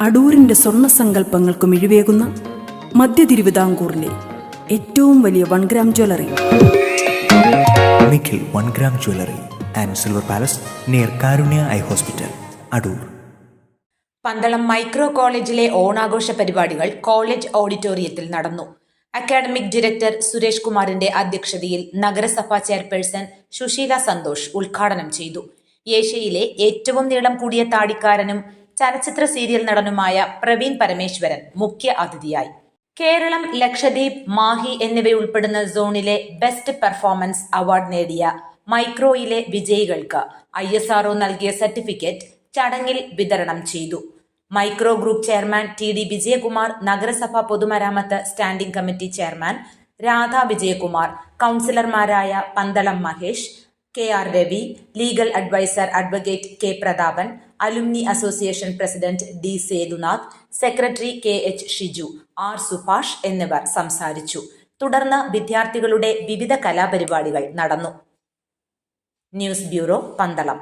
അടൂരിന്റെ സ്വർണ സങ്കല്പങ്ങൾക്ക് മിഴിവേകുന്ന മധ്യ തിരുവിതാംകൂറിലെ ഏറ്റവും വലിയ one gram jewellery Nikhil one gram jewellery and silver palace near Karunya eye hospital Adoor Pandalam micro കോളേജിലെ ഓണാഘോഷ പരിപാടികൾ കോളേജ് ഓഡിറ്റോറിയത്തിൽ നടന്നു. അക്കാഡമിക് ഡയറക്ടർ സുരേഷ് കുമാറിന്റെ അധ്യക്ഷതയിൽ നഗരസഭാ ചെയർപേഴ്സൺ സുശീല സന്തോഷ് ഉദ്ഘാടനം ചെയ്തു. ഏഷ്യയിലെ ഏറ്റവും നീളം കൂടിയ താടിക്കാരനും ചലച്ചിത്ര സീരിയൽ നടനുമായ പ്രവീൺ പരമേശ്വരൻ മുഖ്യ അതിഥിയായി. കേരളം ലക്ഷദ്വീപ് മാഹി എന്നിവയുൾപ്പെടുന്ന സോണിലെ ബെസ്റ്റ് പെർഫോമൻസ് അവാർഡ് നേടിയ മൈക്രോയിലെ വിജയികൾക്ക് ഐ എസ് ആർഒ നൽകിയ സർട്ടിഫിക്കറ്റ് ചടങ്ങിൽ വിതരണം ചെയ്തു. Micro group chairman T D Vijayakumar നഗരസഭ പൊതുമരാമത്ത് standing committee chairman Radha Vijayakumar കൗൺസിലർമാരായ Pandalam Mahesh K R Ravi legal adviser advocate K Prathapan alumni association president D Sethunath secretary K H Shiju R Subhash എന്നിവർ സംസാരിച്ചു. തുടർന്ന് വിദ്യാർത്ഥികളുടെ വിവിധ കലാപരിപാടികൾ നടന്നു. News bureau Pandalam.